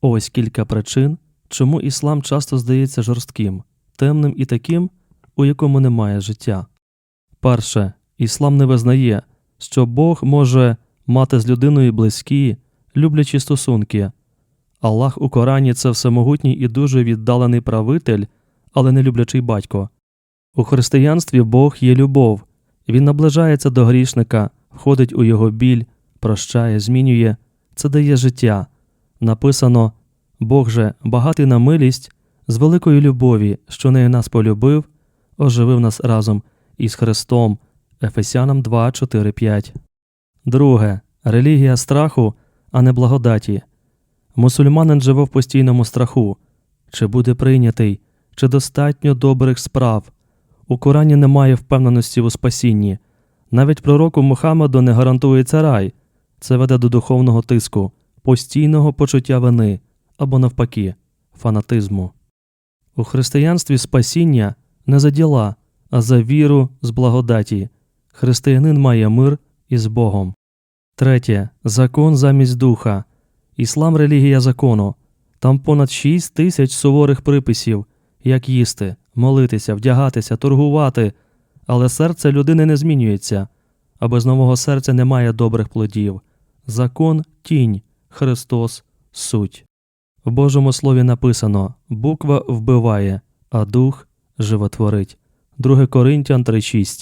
Ось кілька причин, чому іслам часто здається жорстким, темним і таким, у якому немає життя. Перше, іслам не визнає, що Бог може мати з людиною близькі, люблячі стосунки. Аллах у Корані це всемогутній і дуже віддалений правитель, але не люблячий батько. У християнстві Бог є любов, він наближається до грішника, входить у його біль, прощає, змінює, це дає життя. Написано Бог же, багатий на милість, з великої любові, що нею нас полюбив, оживив нас разом із Христом. Ефесянам 2, 4, 5. Друге. Релігія страху, а не благодаті. Мусульманин живе в постійному страху. Чи буде прийнятий, чи достатньо добрих справ. У Корані немає впевненості у спасінні. Навіть пророку Мухаммеду не гарантується рай. Це веде до духовного тиску, постійного почуття вини або навпаки, фанатизму. У християнстві спасіння не за діла, а за віру з благодаті. Християнин має мир із Богом. Третє. Закон замість духа. Іслам релігія закону. Там понад 6 тисяч суворих приписів, як їсти, молитися, вдягатися, торгувати. Але серце людини не змінюється, а без нового серця немає добрих плодів. Закон тінь, Христос суть. В Божому слові написано: буква вбиває, а дух животворить. 2 Коринтян 3.6